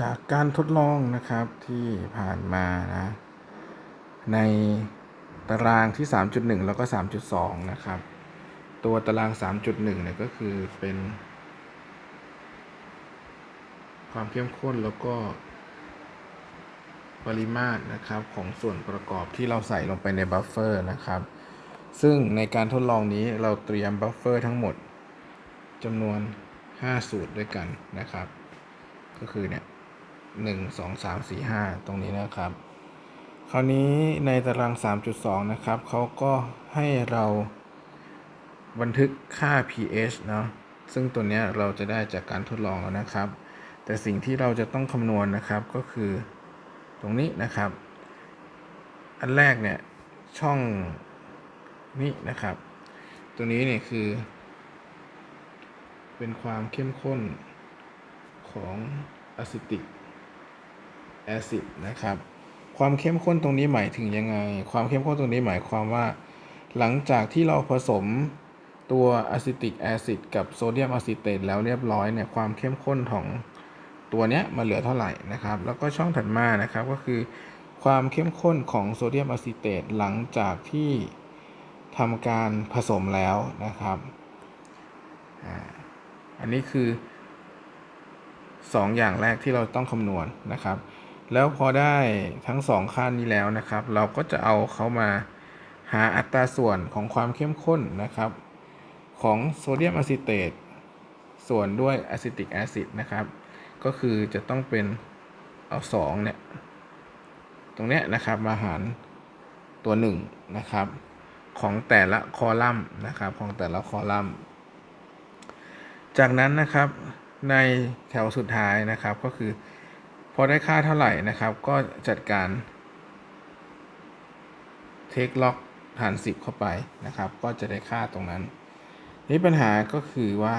จากการทดลองนะครับที่ผ่านมานะในตารางที่ 3.1 แล้วก็ 3.2 นะครับ ตัวตาราง 3.1 เนี่ยก็คือเป็น ความเข้มข้นแล้วก็ปริมาตรนะครับของส่วนประกอบที่เราใส่ลงไปในบัฟเฟอร์นะครับ ซึ่งในการทดลองนี้เราเตรียมบัฟเฟอร์ทั้งหมดจำนวน 5 สูตรด้วยกันนะครับ ก็คือเนี่ย หนึ่งสองสามสี่ห้าตรงนี้นะครับ คราวนี้ในตาราง 3.2 นะครับเขาก็ให้เราบันทึกค่า pH เนาะซึ่งตัวนี้เราจะได้จากการทดลองแล้วนะครับ แต่สิ่งที่เราจะต้องคำนวณนะครับก็คือตรงนี้นะครับ อันแรกเนี่ยช่องนี้นะครับตัวนี้เนี่ยคือ เป็นความเข้มข้นของอะซิติก แอซิดนะครับความเข้มข้นตรงนี้หมายถึงยังไง ความเข้มข้นตรงนี้หมายความว่า หลังจากที่เราผสมตัวอะซิติกแอซิดกับโซเดียมอะซิเตตแล้วเรียบร้อยเนี่ยความเข้มข้นของตัวเนี้ยมาเหลือเท่าไหร่นะครับ แล้วก็ช่องถัดมานะครับก็คือ ความเข้มข้นของโซเดียมอะซิเตตหลังจากที่ทำการผสมแล้วนะครับอันนี้คือ 2 อย่างแรกที่เราต้องคำนวณนะครับ แล้วพอได้ทั้ง2ค่านี้แล้วนะครับ เราก็จะเอาเขามาหาอัตราส่วนของความเข้มข้นนะครับ ของโซเดียมอะซิเตตส่วนด้วยอะซิติกแอซิดนะครับ ก็คือจะต้องเป็นเอา2เนี่ยตรงเนี้ยนะครับมาหารตัว1นะครับของแต่ละคอลัมน์นะครับของแต่ละคอลัมน์ จากนั้นนะครับในแถวสุดท้ายนะครับก็คือ พอได้ค่าเท่าไหร่นะครับ ก็จัดการเทคล็อกฐาน10 เข้าไปนะครับ ก็จะได้ค่าตรงนั้น นี่ปัญหาก็คือว่า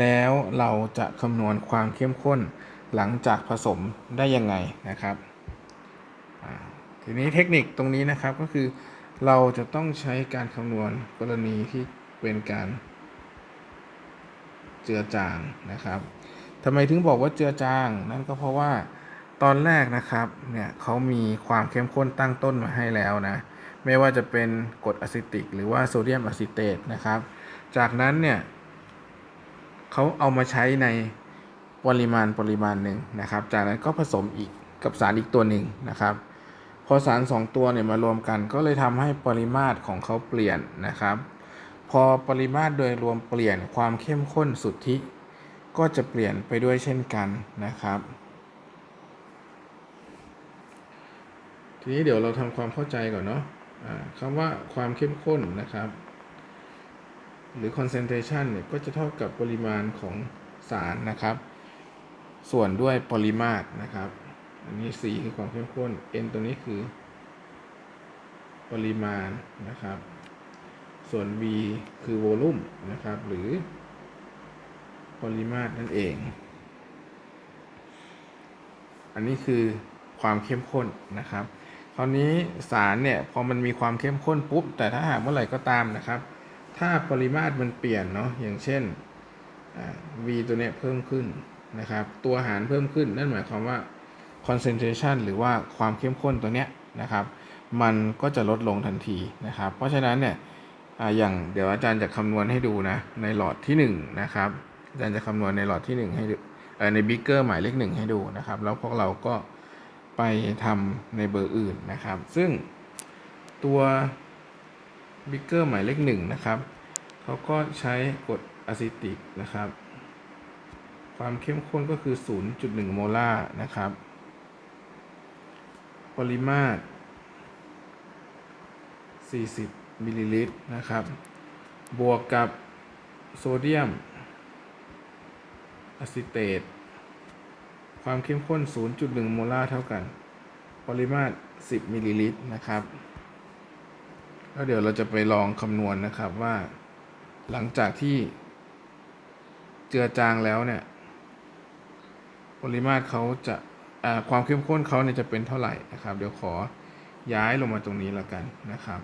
แล้วเราจะคำนวณความเข้มข้นหลังจากผสมได้ยังไงนะครับ ทีนี้เทคนิคตรงนี้นะครับก็คือเราจะต้องใช้การคำนวณกรณีที่เป็นการเจือจางนะครับ ทำไมถึงบอกว่าเจือจาง นั่นก็เพราะว่าตอนแรกนะครับเนี่ยเขามีความเข้มข้นตั้งต้นมาให้แล้วนะ ไม่ว่าจะเป็นกรดอะซิติก หรือว่าโซเดียมอะซิเตตนะครับ จากนั้นเนี่ยเขาเอามาใช้ในปริมาณปริมาณหนึ่งนะครับ จากนั้นก็ผสมอีกกับสารอีกตัวหนึ่งนะครับ พอสารสองตัวเนี่ยมารวมกันก็เลยทำให้ปริมาตรของเขาเปลี่ยนนะครับ พอปริมาตรโดยรวมเปลี่ยนความเข้มข้นสุทธิ ก็จะเปลี่ยนไปด้วยเช่นกันนะครับ ทีนี้เดี๋ยวเราทำความเข้าใจก่อนเนาะะคำว่าความเข้มข้นนะครับ หรือ concentration เนี่ยก็จะเท่ากับปริมาณของสารนะครับ ส่วนด้วยปริมาตรนะครับ อันนี้ C คือความเข้มข้น N ตัวนี้คือ ปริมาณนะครับ ส่วน V คือโวลูมนะครับ หรือ ปริมาตรนั่นเอง อันนี้คือความเข้มข้นนะครับคราวนี้สารเนี่ยพอมันมีความเข้มข้นปุ๊บ แต่ถ้าหากเมื่อไหร่ก็ตามนะครับ ถ้าปริมาตรมันเปลี่ยนเนาะอย่างเช่น V ตัวเนี้ยเพิ่มขึ้นนะครับ ตัวหารเพิ่มขึ้นนั่นหมายความว่า concentration หรือว่าความเข้มข้นตัวเนี้ยนะครับ มันก็จะลดลงทันทีนะครับ เพราะฉะนั้นเนี่ยอย่างเดี๋ยวอาจารย์จะคำนวณให้ดูนะในหลอดที่1นะครับ อาจารย์จะคำนวณในหลอดที่ 1 ให้ในบิ๊กเกอร์หมายเลขหนึ่งให้ดูนะครับ แล้วพวกเราก็ไปทำในเบอร์อื่นนะครับ ซึ่งตัวบิ๊กเกอร์หมายเลขหนึ่งนะครับเขาก็ใช้กรดอะซิติกนะครับ ความเข้มข้นก็คือ 0.1 โมลาร์นะครับ ปริมาตร 40 มิลลิลิตรนะครับ บวกกับโซเดียม อะซิเตต ความเข้มข้น 0.1 โมลาร์เท่ากัน ปริมาตร 10 มิลลิลิตรนะครับ แล้วเดี๋ยวเราจะไปลองคำนวณนะครับว่า หลังจากที่เจือจางแล้วเนี่ย ปริมาตรเขาจะความเข้มข้นเขาเนี่ยจะเป็นเท่าไหร่นะครับ เดี๋ยวขอย้ายลงมาตรงนี้แล้วกันนะครับ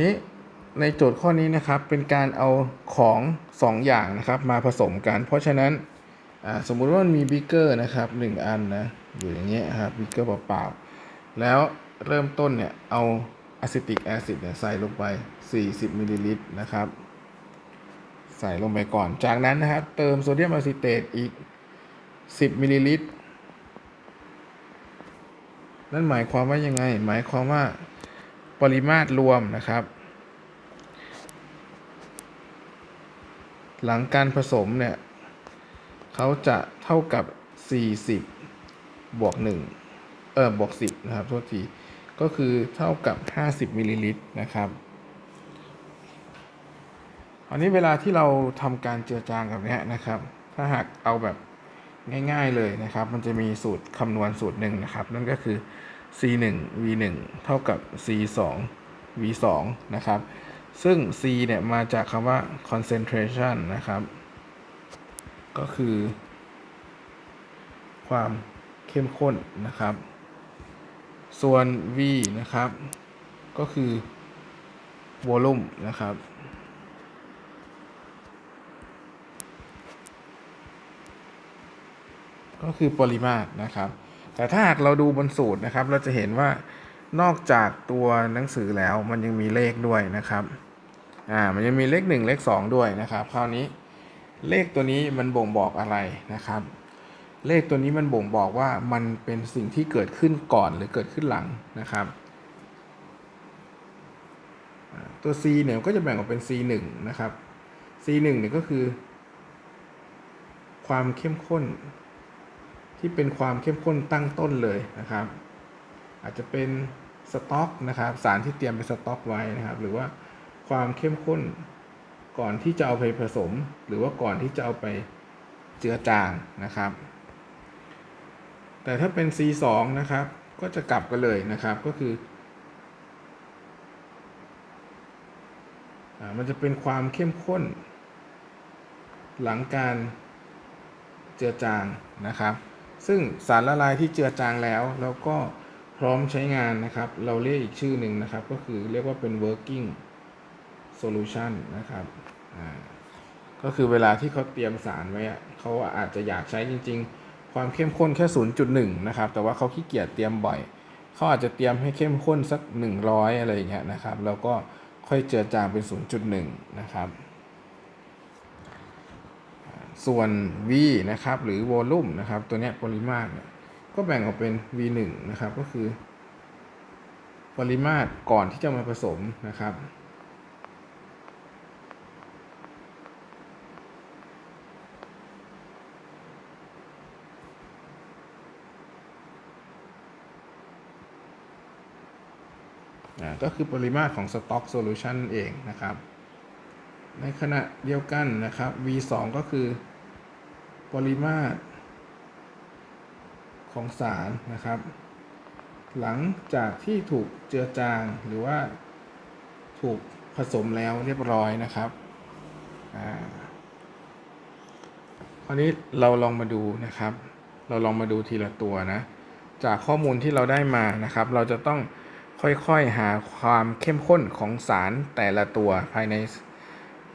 นี้ในโจทย์ข้อนี้นะครับเป็นการเอาของสองอย่างนะครับมาผสมกัน เพราะฉะนั้นสมมุติว่ามันมีบิ๊กเกอร์นะครับหนึ่งอันนะอยู่อย่างเงี้ยครับบิ๊กเกอร์เปล่าๆแล้วเริ่มต้นเนี่ยเอาอะซิติกแอซิดเนี่ยใส่ลงไป 40มิลลิลิตรนะครับ ใส่ลงไปก่อน จากนั้นนะครับเติมโซเดียมอะซิเตตอีก 10มิลลิลิตรนั่นหมายความว่ายังไง หมายความว่า ปริมาตรรวมนะครับ หลังการผสมเนี่ยเขาจะเท่ากับ 40 บวก 1 เออบวก 10 นะครับโทษที ก็คือเท่ากับ 50มิลลิลิตรนะครับอันนี้เวลาที่เราทำการเจือจางกับนี้นะครับ ถ้าหากเอาแบบง่าย ๆเลยนะครับ มันจะมีสูตรคำนวณสูตรหนึ่งนะครับ นั่นก็คือ c 1 v 1เท่ากับ c 2 v 2นะครับ ซึ่ง c เนี่ยมาจากคำว่า concentration นะครับ ก็คือ ความเข้มข้นนะครับ ส่วน v นะครับ ก็คือ volume นะครับก็คือปริมาตรนะครับ แต่ถ้าหากเราดูบนสูตรนะครับ เราจะเห็นว่านอกจากตัวหนังสือแล้วมันยังมีเลขด้วยนะครับ อ่า มันยังมีเลข 1 เลข 2 ด้วยนะครับ คราวนี้เลขตัวนี้มันบ่งบอกอะไรนะครับ เลขตัวนี้มันบ่งบอกว่ามันเป็นสิ่งที่เกิดขึ้นก่อนหรือเกิดขึ้นหลังนะครับ ตัว C เนี่ยก็จะแบ่งออกเป็น C 1นะครับ C 1เนี่ยก็คือ ความเข้มข้น ที่เป็นความเข้มข้นตั้งต้นเลยนะครับ อาจจะเป็นสต็อกนะครับ สารที่เตรียมเป็นสต็อกไว้นะครับ หรือว่าความเข้มข้นก่อนที่จะเอาไปผสม หรือว่าก่อนที่จะเอาไปเจือจางนะครับ แต่ถ้าเป็น C2 นะครับ ก็จะกลับกันเลยนะครับก็คืออมันจะเป็นความเข้มข้น หลังการเจือจางนะครับ ซึ่งสารละลายที่เจือจางแล้วแล้วก็พร้อมใช้งานนะครับ เราเรียกอีกชื่อหนึ่งนะครับ ก็คือเรียกว่าเป็น working solution นะครับก็คือเวลาที่เขาเตรียมสารไว้เขาอาจจะอยากใช้จริง ๆ ความเข้มข้นแค่ 0.1 นะครับ แต่ว่าเขาขี้เกียจเตรียมบ่อยเขาอาจจะเตรียมให้เข้มข้นสัก 100 อะไรอย่างเงี้ยนะครับ แล้วก็ค่อยเจือจางเป็น 0.1 นะครับ ส่วน v นะครับ หรือ volume นะครับ ตัวนี้ปริมาตรก็แบ่งออกเป็น v 1นะครับ ก็คือ ปริมาตรก่อนที่จะมาผสมนะครับ ก็คือปริมาตรของ stock solution เองนะครับ ในขณะเดียวกันนะครับ V2 ก็คือ ปริมาตร ของสารนะครับ หลังจากที่ถูกเจือจางหรือว่าถูกผสมแล้วเรียบร้อยนะครับคราวนี้เราลองมาดูนะครับ เราลองมาดูทีละตัวนะ จากข้อมูลที่เราได้มานะครับ เราจะต้องค่อยๆหาความเข้มข้นของสารแต่ละตัวภายใน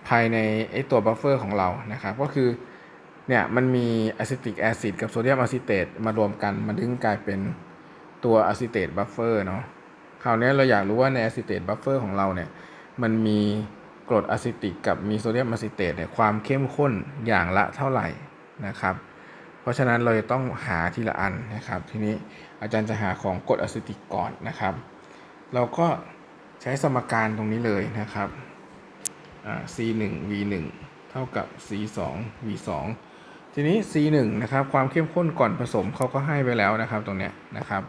ภายในไอตัวบัฟเฟอร์ของเรานะครับ ก็คือ เนี่ยมันมีอะซิติกแอซิดกับโซเดียมอะซิเตตมารวมกันมันถึงกลายเป็นตัวอะซิเตตบัฟเฟอร์เนาะคราวนี้เราอยากรู้ว่าในอะซิเตตบัฟเฟอร์ของเราเนี่ยมันมีกรดอะซิติกกับมีโซเดียมอะซิเตตเนี่ยความเข้มข้นอย่างละเท่าไหร่นะครับเพราะฉะนั้นเราจะต้องหาทีละอันนะครับ ทีนี้อาจารย์จะหาของกรดอะซิติกก่อนนะครับ เราก็ใช้สมการตรงนี้เลยนะครับ c 1 v 1เท่ากับ c 2 v 2 ทีนี้ c 1 นะครับความเข้มข้นก่อนผสมเขาก็ให้ไปแล้วนะครับตรงเนี้ยนะครับ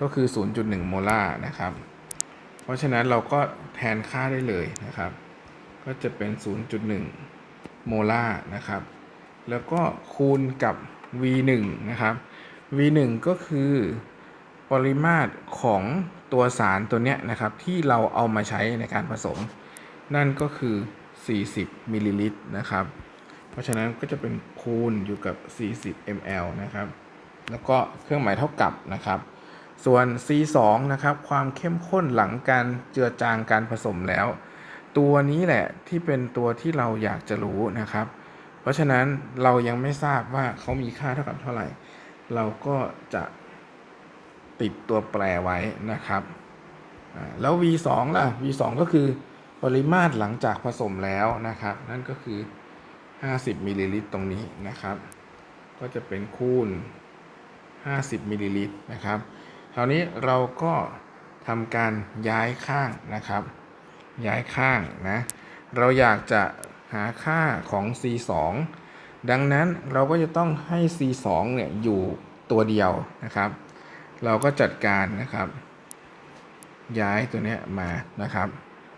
ก็คือ 0.1 โมลาร์นะครับ เพราะฉะนั้นเราก็แทนค่าได้เลยนะครับ ก็จะเป็น 0.1 โมลาร์นะครับ แล้วก็คูณกับ v 1 นะครับ v 1 ก็คือปริมาตรของตัวสารตัวเนี้ยนะครับที่เราเอามาใช้ในการผสม นั่นก็คือ 40 มิลลิลิตรนะครับ เพราะฉะนั้นก็จะเป็นคูณอยู่กับ 40 ml นะครับ แล้วก็เครื่องหมายเท่ากับนะครับ ส่วน C2 นะครับ ความเข้มข้นหลังการเจือจางการผสมแล้ว ตัวนี้แหละที่เป็นตัวที่เราอยากจะรู้นะครับ เพราะฉะนั้นเรายังไม่ทราบว่าเขามีค่าเท่ากับเท่าไหร่ เราก็จะติดตัวแปรไว้นะครับแล้ว V2 ล่ะ V2 ก็คือปริมาตรหลังจากผสมแล้วนะครับ นั่นก็คือ 50มิลลิลิตรตรงนี้นะครับ ก็จะเป็นคูณ 50มิลลิลิตรนะครับคราวนี้เราก็ทำการย้ายข้างนะครับ ย้ายข้างนะ เราอยากจะหาค่าของ C2 ดังนั้นเราก็จะต้องให้ C2 เนี่ยอยู่ตัวเดียวนะครับ เราก็จัดการนะครับ ย้ายตัวเนี้ยมานะครับ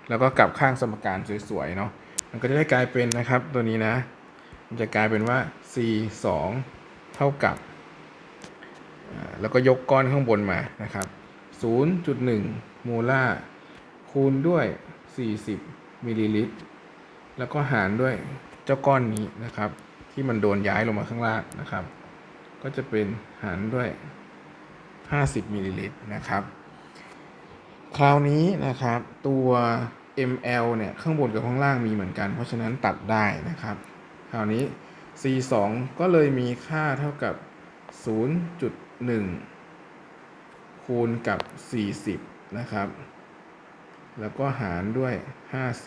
แล้วก็กลับข้างสมการสวยๆเนาะ มันก็จะได้กลายเป็นนะครับตัวนี้นะ มันจะกลายเป็นว่า C 2เท่ากับ แล้วก็ยกก้อนข้างบนมานะครับ 0.1 โมลาร์คูณด้วย 40 มิลลิลิตร แล้วก็หารด้วยเจ้าก้อนนี้นะครับ ที่มันโดนย้ายลงมาข้างล่างนะครับ ก็จะเป็นหารด้วย 50 มิลลิลิตรนะครับ คราวนี้นะครับตัว ml เนี่ยข้างบนกับข้างล่างมีเหมือนกัน เพราะฉะนั้นตัดได้นะครับ คราวนี้ c 2ก็เลยมีค่าเท่ากับ 0.1 คูณกับ 40 นะครับ แล้วก็หารด้วย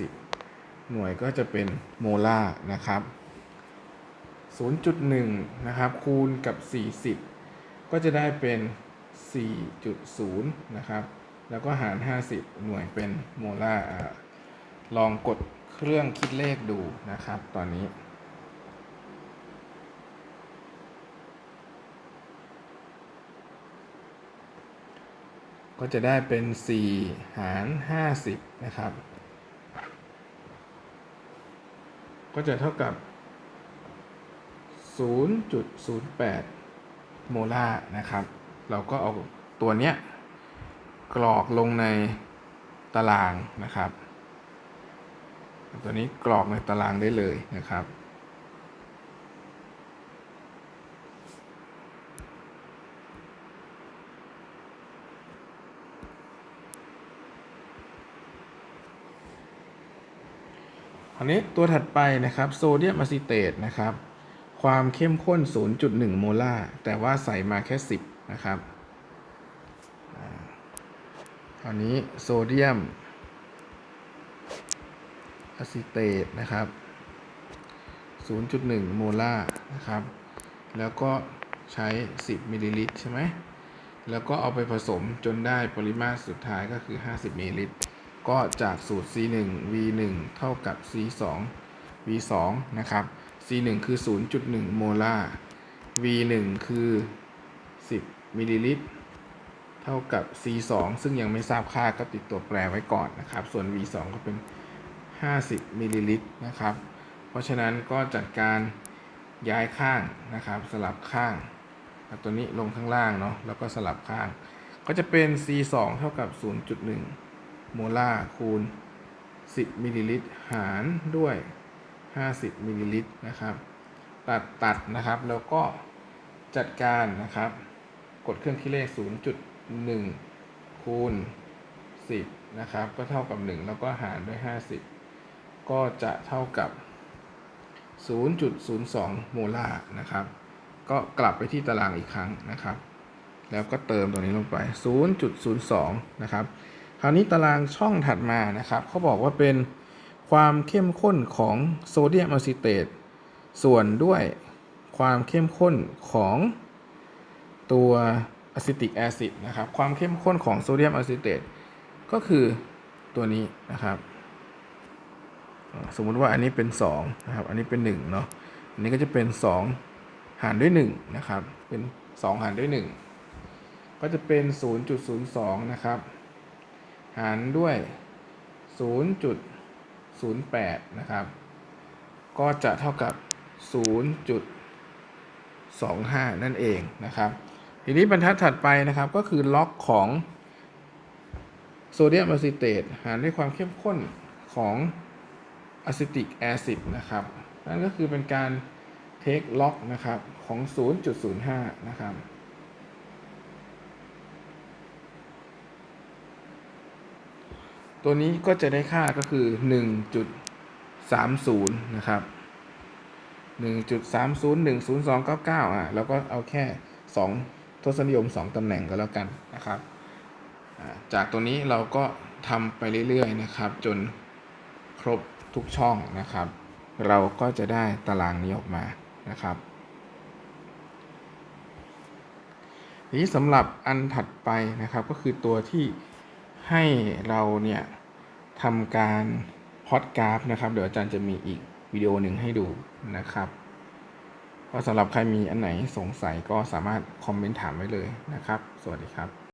50 หน่วยก็จะเป็นโมลาร์นะครับ 0.1 นะครับ คูณกับ 40 ก็จะได้เป็น 4.0 นะครับ แล้วก็หาร 50 หน่วยเป็นโมลาร์อ่าลองกดเครื่องคิดเลขดูนะครับ ตอนนี้ก็จะได้เป็น 4 หาร 50 นะครับ ก็จะเท่ากับ 0.08 โมลาร์นะครับ เราก็เอาตัวเนี้ย กรอกลงในตารางนะครับ ตัวนี้กรอกในตารางได้เลยนะครับคราวนี้ตัวถัดไปนะครับโซเดียมอะซิเตตนะครับ ความเข้มข้น 0.1 โมลาร์แต่ว่าใส่มาแค่ 10 นะครับ คราวนี้โซเดียมอะซิเตตนะครับ 0.1 โมลาร์นะครับ แล้วก็ใช้ 10 มิลลิลิตรใช่ไหม แล้วก็เอาไปผสมจนได้ปริมาตรสุดท้ายก็คือ 50 มิลลิลิตร ก็จากสูตร C1 V1 เท่ากับ C2 V2 นะครับ C1 คือ 0.1 โมลาร์ V1 คือ 10 มิลลิลิตร เท่ากับ C2 ซึ่งยังไม่ทราบค่าก็ติดตัวแปรไว้ก่อนนะครับ ส่วน V2 ก็เป็น 50มิลลิลิตรนะครับ เพราะฉะนั้นก็จัดการย้ายข้างนะครับ สลับข้างตัวนี้ลงข้างล่างเนาะแล้วก็สลับข้าง ก็จะเป็น C2 เท่ากับ 0.1 โมลาร์คูณ 10มิลลิลิตรหารด้วย 50มิลลิลิตรนะครับตัดตัดนะครับแล้วก็จัดการนะครับ กดเครื่องคิดเลข 1 คูณ 10 นะครับ ก็เท่ากับ 1 แล้วก็หารด้วย 50 ก็จะเท่ากับ 0.02 โมลาร์นะครับ ก็กลับไปที่ตารางอีกครั้งนะครับ แล้วก็เติมตัวนี้ลงไป 0.02 นะครับ คราวนี้ตารางช่องถัดมานะครับเขาบอกว่าเป็นความเข้มข้นของโซเดียมอะซิเตตส่วนด้วยความเข้มข้นของตัว อะซิติกแอซิดนะครับความเข้มข้นของโซเดียมอะซิเตตก็คือตัวนี้นะครับสมมุติว่าอันนี้เป็น2นะครับอันนี้เป็น1เนาะอันนี้ก็จะเป็น 2 หารด้วย1นะครับเป็น 2 หารด้วย 1 ก็จะเป็น 0.02 นะครับ หารด้วย 0.08 นะครับ ก็จะเท่ากับ 0.25 นั่นเองนะครับ ทีนี้บรรทัดถัดไปนะครับก็คือล็อกของโซเดียมอะซิเตตหารด้วยความเข้มข้นของอะซิติกแอซิดนะครับ นั่นก็คือเป็นการเทคล็อกนะครับของ 0.05 นะครับตัวนี้ก็จะได้ค่าก็คือ 1.30 นะครับ 1.30 10299 อะ แล้วก็เอาแค่ 2 ทศนิยม 2ตำแหน่งก็แล้วกันนะครับ จากตัวนี้เราก็ทำไปเรื่อยๆนะครับ จนครบทุกช่องนะครับ เราก็จะได้ตารางนี้ออกมานะครับทีนี้สำหรับอันถัดไปนะครับก็คือตัวที่ให้เราเนี่ยทำการพอดกราฟนะครับ เดี๋ยวอาจารย์จะมีอีกวิดีโอหนึ่งให้ดูนะครับ ก็สำหรับใครมีอันไหนสงสัยก็สามารถคอมเมนต์ถามไว้เลยนะครับ สวัสดีครับ